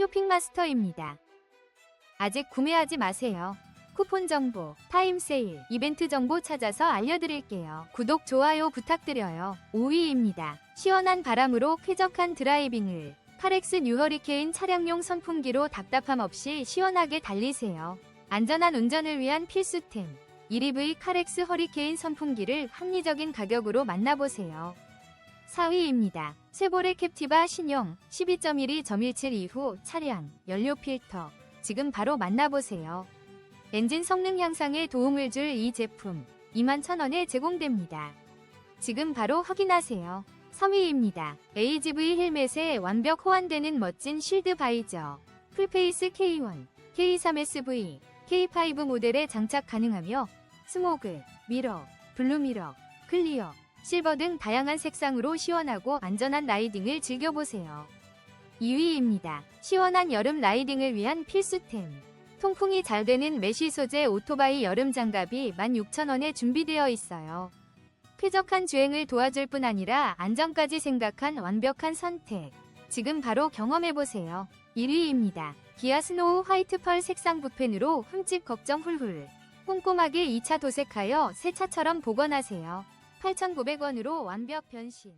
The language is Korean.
쇼핑마스터입니다. 아직 구매하지 마세요. 쿠폰 정보, 타임 세일, 이벤트 정보 찾아서 알려드릴게요. 구독, 좋아요 부탁드려요. 5위입니다. 시원한 바람으로 쾌적한 드라이빙을 카렉스 뉴 허리케인 차량용 선풍기로 답답함 없이 시원하게 달리세요. 안전한 운전을 위한 필수템. 1EV 카렉스 허리케인 선풍기를 합리적인 가격으로 만나보세요. 4위입니다. 쉐보레 캡티바 신형 12.12.17 이후 차량 연료 필터 지금 바로 만나보세요. 엔진 성능 향상에 도움을 줄 이 제품 21,000원에 제공됩니다. 지금 바로 확인하세요. 3위입니다. AGV 헬멧에 완벽 호환되는 멋진 쉴드 바이저 풀페이스 K1, K3SV, K5 모델에 장착 가능하며 스모그, 미러, 블루미러, 클리어, 실버 등 다양한 색상으로 시원하고 안전한 라이딩을 즐겨보세요. 2위입니다. 시원한 여름 라이딩을 위한 필수템. 통풍이 잘 되는 메쉬 소재 오토바이 여름 장갑이 16,000원에 준비되어 있어요. 쾌적한 주행을 도와줄 뿐 아니라 안전까지 생각한 완벽한 선택. 지금 바로 경험해보세요. 1위입니다. 기아 스노우 화이트 펄 색상 붓펜으로 흠집 걱정 훌훌. 꼼꼼하게 2차 도색하여 새 차처럼 복원하세요. 8,900원으로 완벽 변신.